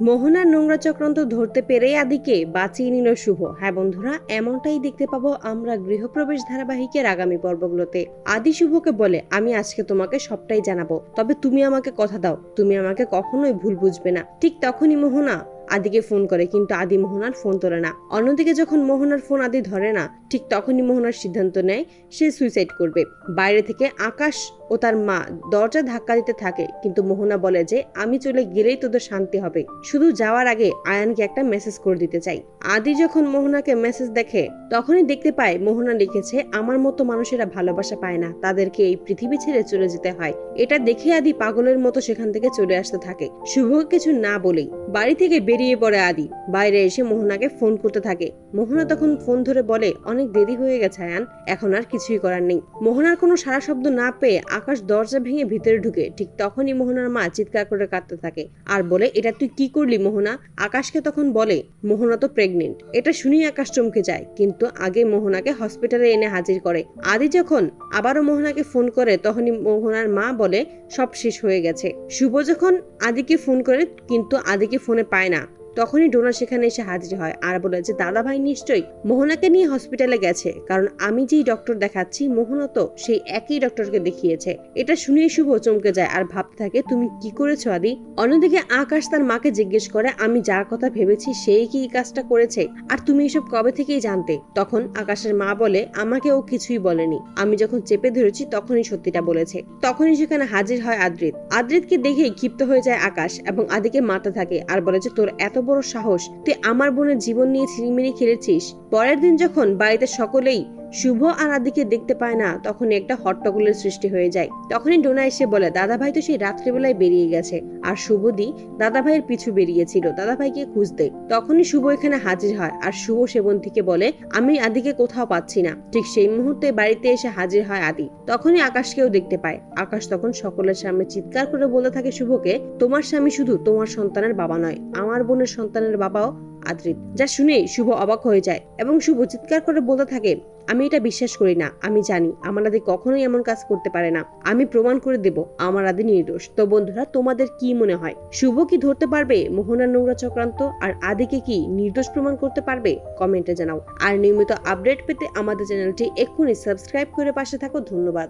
মোহনার নোংরা চক্রান্ত ধরতে পেরে আদিকে বাঁচিয়ে নিল শুভ। হ্যাঁ বন্ধুরা, এমনটাই দেখতে পাবো আমরা গৃহপ্রবেশ ধারাবাহিকের আগামী পর্বগুলোতে। আদি শুভকে বলে, আমি আজকে তোমাকে সবটাই জানাব। তবে তুমি আমাকে কথা দাও। তুমি আমাকে কখনোই ভুল বুঝবে না। ঠিক তখনই মোহনা আদিকে ফোন করে, কিন্তু আদি মোহনার ফোন তোলে না। অন্যদিকে যখন মোহনার ফোন আদি ধরে না, ঠিক তখনই মোহনার সিদ্ধান্ত নেয়, সে সুইসাইড করবে। বাইরে থেকে আকাশ ও তার মা দরজা ধাক্কা দিতে থাকে, কিন্তু মোহনা বলে যে, আমি চলে গেলেই তোদের শান্তি হবে। শুধু যাওয়ার আগে আয়ানকে একটা মেসেজ করে দিতে চাই। আদি যখন মোহনাকে মেসেজ দেখে, তখনই দেখতে পায় মোহনা লিখেছে, আমার মতো মানুষেরা ভালোবাসা পায় না, তাদেরকে এই পৃথিবী ছেড়ে চলে যেতে হয়। এটা দেখে আদি পাগলের মতো সেখান থেকে চলে আসতে থাকে। শুভ কিছু না বলেই বাড়ি থেকে বেরিয়ে পড়ে আদি। বাইরে এসে মোহনাকে ফোন করতে থাকে। মোহনা তখন ফোন ধরে বলে, অনেক দেরি হয়ে গেছে, আয়ান। এখন আর কিছুই করার নেই। মোহনার কোনো সারা শব্দ না পেয়ে আকাশ দরজা ভেঙে ভিতরে ঢুকে ঠিক তখনই মোহনার মা চিৎকার করে কাঁদতে থাকে। আর বলে, এটা তুই কি করলি মোহনা? আকাশকে তখন বলে, মোহনা তো প্রেগনেন্ট এটা শুনেই আকাশ চমকে যায়। কিন্তু আগে মোহনাকে হসপিটালে এনে হাজির করে। আদি যখন আবারও মোহনাকে ফোন করে, তখনই মোহনার মা বলে, সব শেষ হয়ে গেছে। শুভ যখন আদিকে ফোন করে, কিন্তু আদিকে ফোনে পায় না। তখনই ডোনা সেখানে এসে হাজির হয় আর বলে যে, দাদা ভাই নিশ্চয়ই মোহনাকে নিয়ে হসপিটালে গেছে। কারণ আমি যেই ডক্টর দেখাচ্ছি, মোহনা তো সেই একই ডক্টরকে দেখিয়েছে। এটা শুনেই শুভ চমকে যায় আর ভাবতে থাকে, তুমি কি করেছ আদি? অন্যদিকে আকাশ তার মাকে জিজ্ঞেস করে, আমি যার কথা ভেবেছি, সেই কি কাজটা করেছে? আর তুমি এসব কবে থেকেই জানতে? তখন আকাশের মা বলে, আমাকে ও কিছুই বলেনি। আমি যখন চেপে ধরেছি, তখনই সত্যিটা বলেছে। তখনই সেখানে হাজির হয় আদ্রিত। আদ্রিতকে দেখেই ক্ষিপ্ত হয়ে যায় আকাশ এবং আদিকে মারতে থাকে আর বলে যে, তোর এত বড় সাহস? তুই আমার বোনের জীবন নিয়ে ছিনিমিনি খেলেছিস। পরের দিন যখন বাড়িতে সকলেই শুভ আর আদিকে দেখতে পায় না তখন একটা হট্টগোলের সৃষ্টি হয়ে যায়। তখনই ডোনা এসে বলে দাদা ভাই তো সেই রাত্রিবেলায় বেরিয়ে গেছে। আর শুভদি দাদা ভাইয়ের পিছু বেরিয়েছিল দাদা ভাইকে খুঁজতে। তখনই শুভ এখানে হাজির হয় আর শুভ সেবন্তীকে বলে, আমি আদিকে কোথাও পাচ্ছি না। ঠিক সেই মুহূর্তে বাড়িতে এসে হাজির হয় আদি। তখনই আকাশকেও দেখতে পায়। আকাশ তখন সকলের সামনে চিৎকার করে বলে থাকে শুভকে, তোমার স্বামী শুধু তোমার সন্তানের বাবা নয়, আমার বোনের সন্তানের বাবাও আদ্রিত, যা শুনে শুভ অবাক হয়ে যায় এবং শুভ চিৎকার করে বলতে থাকে, আমি এটা বিশ্বাস করি না, আমি জানি আমার আদি কখনোই এমন কাজ করতে পারে না, আমি প্রমাণ করে দেব আমার আদি নির্দোষ। তো বন্ধুরা, তোমাদের কি মনে হয়, শুভ কি ধরতে পারবে মোহনার নোংরা চক্রান্ত আর আদিকে কি নির্দোষ প্রমাণ করতে পারবে? কমেন্টে জানাও। আর নিয়মিত আপডেট পেতে আমাদের চ্যানেলটি এক্ষুনি সাবস্ক্রাইব করে পাশে থাকো। ধন্যবাদ।